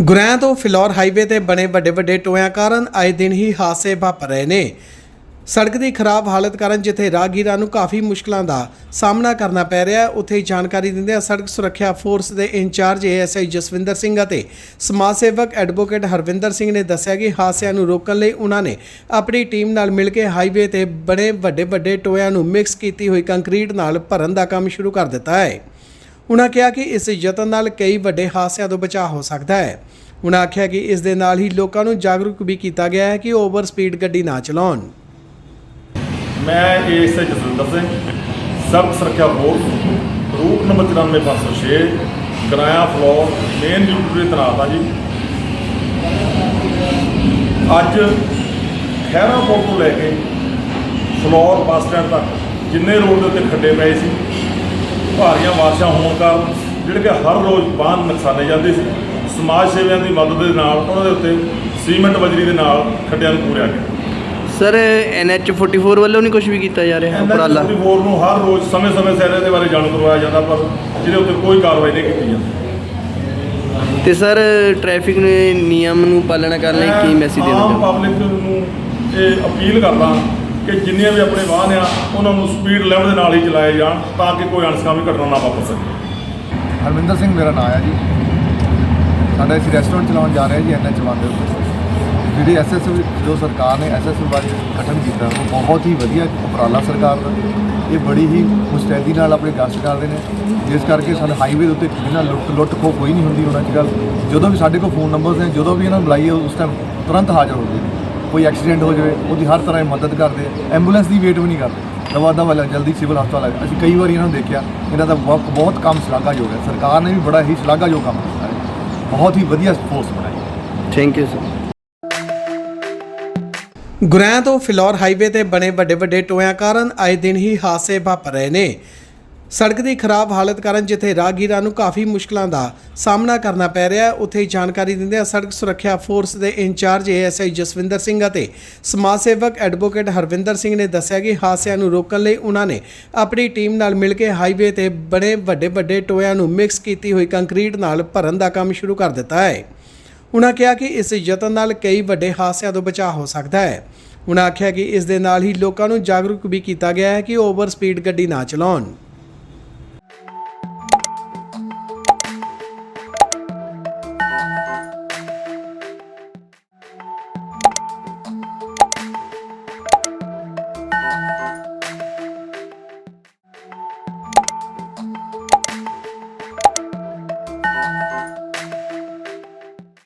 ਗੁਰੈਂ ਤੋਂ ਫਿਲੌਰ ਹਾਈਵੇ ਤੇ ਬਣੇ ਵੱਡੇ ਵੱਡੇ ਟੋਇਆਂ ਕਾਰਨ ਆਏ ਦਿਨ ਹੀ ਹਾਦਸੇ ਵਾਪਰ ਰਹੇ ਨੇ। ਸੜਕ ਦੀ ਖਰਾਬ ਹਾਲਤ ਕਾਰਨ ਜਿੱਥੇ ਰਾਹਗੀਰਾਂ ਨੂੰ ਕਾਫੀ ਮੁਸ਼ਕਲਾਂ ਦਾ ਸਾਹਮਣਾ ਕਰਨਾ ਪੈ ਰਿਹਾ ਹੈ, ਉੱਥੇ ਹੀ ਜਾਣਕਾਰੀ ਦਿੰਦਿਆਂ ਸੜਕ ਸੁਰੱਖਿਆ ਫੋਰਸ ਦੇ ਇੰਚਾਰਜ ਏਐਸਆਈ ਜਸਵਿੰਦਰ ਸਿੰਘ ਅਤੇ ਸਮਾਜ ਸੇਵਕ ਐਡਵੋਕੇਟ ਹਰਵਿੰਦਰ ਸਿੰਘ ਨੇ ਦੱਸਿਆ ਕਿ ਹਾਦਸਿਆਂ ਨੂੰ ਰੋਕਣ ਲਈ ਉਹਨਾਂ ਨੇ ਆਪਣੀ ਟੀਮ ਨਾਲ ਮਿਲ ਕੇ ਹਾਈਵੇ ਤੇ ਬਣੇ ਵੱਡੇ ਵੱਡੇ ਟੋਇਆਂ ਨੂੰ ਮਿਕਸ ਕੀਤੀ ਹੋਈ ਕੰਕਰੀਟ ਨਾਲ ਭਰਨ ਦਾ ਕੰਮ ਸ਼ੁਰੂ ਕਰ ਦਿੱਤਾ ਹੈ। ਉਹਨਾਂ ਕਿਹਾ ਕਿ ਇਸ ਯਤਨ ਨਾਲ ਕਈ ਵੱਡੇ ਹਾਦਸਿਆਂ ਤੋਂ ਬਚਾਅ ਹੋ ਸਕਦਾ ਹੈ। ਉਹਨਾਂ ਆਖਿਆ ਕਿ ਇਸ ਦੇ ਨਾਲ ਹੀ ਲੋਕਾਂ ਨੂੰ ਜਾਗਰੂਕ ਵੀ ਕੀਤਾ ਗਿਆ ਹੈ ਕਿ ਉਹ ਓਵਰ ਸਪੀਡ ਗੱਡੀ ਨਾ ਚਲਾਉਣ। ਮੈਂ ਏਐਸਆਈ ਜਸਵਿੰਦਰ ਸਿੰਘ ਸੜਕ ਸੁਰੱਖਿਆ board, route number 94506 Goraya floor, main duty ਤੇ ਤੈਨਾਤ ਹਾਂ ਜੀ। ਅੱਜ ਖਹਿਰਾ ਕੋਟ ਤੋਂ ਲੈ ਕੇ ਫਲੋਰ ਬੱਸ ਸਟੈਂਡ ਤੱਕ ਜਿੰਨੇ ਰੋਡ ਦੇ ਉੱਤੇ ਖੱਡੇ ਪਏ ਸੀ ਭਾਰੀਆਂ ਬਾਰਿਸ਼ਾਂ ਹੋਣ ਕਾਰਨ ਜਿਹੜੇ ਕਿ ਹਰ ਰੋਜ਼ ਵਾਹਨ ਨੁਕਸਾਨੇ ਜਾਂਦੇ ਸੀ। ਸਮਾਜ ਸੇਵੀਆਂ ਦੀ ਮਦਦ ਦੇ ਨਾਲ ਉਹਨਾਂ ਦੇ ਉੱਤੇ ਸੀਮੈਂਟ ਬਜਰੀ ਦੇ ਨਾਲ ਖੱਡਿਆਂ ਨੂੰ ਪੂਰਿਆ ਗਿਆ। ਸਰ ਐਨਐਚ 44 ਵੱਲੋਂ ਨਹੀਂ ਕੁਝ ਵੀ ਕੀਤਾ ਜਾ ਰਿਹਾ ਉਪਰਾਲਾ? ਫੋਰ ਨੂੰ ਹਰ ਰੋਜ਼ ਸਮੇਂ-ਸਮੇਂ ਸਿਰ ਇਹਦੇ ਬਾਰੇ ਜਾਣੂ ਕਰਵਾਇਆ ਜਾਂਦਾ ਪਰ ਜਿਹਦੇ ਉੱਤੇ ਕੋਈ ਕਾਰਵਾਈ ਨਹੀਂ ਕੀਤੀ ਜਾਂਦੀ। ਤੇ ਸਰ ਟ੍ਰੈਫਿਕ ਨੇ ਨਿਯਮ ਨੂੰ ਪਾਲਣਾ ਕਰਨ ਲਈ ਕੀ ਮੈਸੇਜ ਦੇਣਾ ਚਾਹੁੰਦੇ ਪਬਲਿਕ ਨੂੰ ਇਹ ਅਪੀਲ ਕਰਦਾ ਕਿ ਜਿੰਨੇ ਵੀ ਆਪਣੇ ਵਾਹਨ ਆ, ਉਹਨਾਂ ਨੂੰ ਸਪੀਡ ਲਿਮਟ ਦੇ ਨਾਲ ਹੀ ਚਲਾਏ ਜਾਣ ਤਾਂ ਕਿ ਕੋਈ ਅਣਸਕਾਮੀ ਘਟਨਾ ਨਾ ਵਾਪਰ ਸਕੇ। ਹਰਵਿੰਦਰ ਸਿੰਘ ਮੇਰਾ ਨਾਮ ਹੈ ਜੀ। ਸਾਡਾ ਅਸੀਂ ਰੈਸਟੋਰੈਂਟ ਚਲਾਉਣ ਜਾ ਰਹੇ ਹਾਂ ਜੀ ਐਨਐਚ ਵਨ ਦੇ ਉੱਤੇ ਜਿਹੜੀ ਐਸਐਸ ਜੋ ਸਰਕਾਰ ਨੇ ਐਸਐਸ ਬਾਰੇ ਗਠਨ ਕੀਤਾ, ਉਹ ਬਹੁਤ ਹੀ ਵਧੀਆ ਉਪਰਾਲਾ ਸਰਕਾਰ ਦਾ। ਇਹ ਬੜੀ ਹੀ ਮੁਸਤੈਦੀ ਨਾਲ ਆਪਣੇ ਗਸ਼ਤ ਕਰਦੇ ਨੇ। ਜਿਸ ਕਰਕੇ ਸਾਡੇ ਹਾਈਵੇ ਦੇ ਉੱਤੇ ਬਿਨਾਂ ਲੁੱਟ ਲੁੱਟ ਖੋ ਕੋਈ ਨਹੀਂ ਹੁੰਦੀ ਉਹਨਾਂ ਅੱਜ ਕੱਲ੍ਹ। ਜਦੋਂ ਵੀ ਸਾਡੇ ਕੋਲ ਫੋਨ ਨੰਬਰਸ ਨੇ, ਜਦੋਂ ਵੀ ਇਹਨਾਂ ਨੂੰ ਬੁਲਾਈਏ, ਉਸ ਟਾਈਮ ਤੁਰੰਤ ਹਾਜ਼ਰ ਹੋ ਨੇ ਕੋਈ ਐਕਸੀਡੈਂਟ ਹੋ ਜਾਵੇ ਉਹਦੀ ਹਰ ਤਰ੍ਹਾਂ ਦੀ ਮਦਦ ਕਰਦੇ। ਐਂਬੂਲੈਂਸ ਦੀ ਵੇਟ ਵੀ ਨਹੀਂ ਕਰਦੇ। ਦਵਾ ਦਵਾ ਲੈ ਜਲਦੀ ਸਿਵਲ ਹਸਪਤਾਲ ਆ ਅਸੀਂ ਕਈ ਵਾਰੀ ਇਹਨਾਂ ਨੂੰ ਦੇਖਿਆ ਇਹਨਾਂ ਦਾ ਬਹੁਤ ਬਹੁਤ ਕੰਮ ਸ਼ਲਾਘਾਯੋਗ ਹੈ। ਸਰਕਾਰ ਨੇ ਵੀ ਬੜਾ ਹੀ ਸ਼ਲਾਘਾਯੋਗ ਕੰਮ ਕੀਤਾ ਹੈ। ਬਹੁਤ ਹੀ ਵਧੀਆ ਫੋਰਸ ਬਣਾਈ ਥੈਂਕ ਯੂ ਸਰ ਗੁਰੈਂ ਤੋਂ ਫਿਲੌਰ ਹਾਈਵੇ ਤੇ ਬਣੇ ਵੱਡੇ ਵੱਡੇ ਟੋਇਆਂ ਕਾਰਨ ਆਏ ਦਿਨ ਹੀ ਹਾਦਸੇ ਵਾਪਰ ਰਹੇ ਨੇ। ਸੜਕ ਦੀ ਖਰਾਬ ਹਾਲਤ ਕਾਰਨ ਜਿੱਥੇ ਰਾਹਗੀਰਾਂ ਨੂੰ ਕਾਫੀ ਮੁਸ਼ਕਲਾਂ ਦਾ ਸਾਹਮਣਾ ਕਰਨਾ ਪੈ ਰਿਹਾ ਹੈ, ਉੱਥੇ ਹੀ ਜਾਣਕਾਰੀ ਦਿੰਦਿਆਂ ਸੜਕ ਸੁਰੱਖਿਆ ਫੋਰਸ ਦੇ ਇੰਚਾਰਜ ਏਐਸਆਈ ਜਸਵਿੰਦਰ ਸਿੰਘ ਅਤੇ ਸਮਾਜ ਸੇਵਕ ਐਡਵੋਕੇਟ ਹਰਵਿੰਦਰ ਸਿੰਘ ਨੇ ਦੱਸਿਆ ਕਿ ਹਾਦਸਿਆਂ ਨੂੰ ਰੋਕਣ ਲਈ ਉਹਨਾਂ ਨੇ ਆਪਣੀ ਟੀਮ ਨਾਲ ਮਿਲ ਕੇ ਹਾਈਵੇ ਤੇ ਬਣੇ ਵੱਡੇ ਵੱਡੇ ਟੋਇਆਂ ਨੂੰ ਮਿਕਸ ਕੀਤੀ ਹੋਈ ਕੰਕਰੀਟ ਨਾਲ ਭਰਨ ਦਾ ਕੰਮ ਸ਼ੁਰੂ ਕਰ ਦਿੱਤਾ ਹੈ। ਉਹਨਾਂ ਕਿਹਾ ਕਿ ਇਸ ਯਤਨ ਨਾਲ ਕਈ ਵੱਡੇ ਹਾਦਸਿਆਂ ਤੋਂ ਬਚਾਅ ਹੋ ਸਕਦਾ ਹੈ। ਉਹਨਾਂ ਆਖਿਆ ਕਿ ਇਸ ਦੇ ਨਾਲ ਹੀ ਲੋਕਾਂ ਨੂੰ ਜਾਗਰੂਕ ਵੀ ਕੀਤਾ ਗਿਆ ਹੈ ਕਿ ਉਹ ਓਵਰ ਸਪੀਡ ਗੱਡੀ ਨਾ ਚਲਾਉਣ।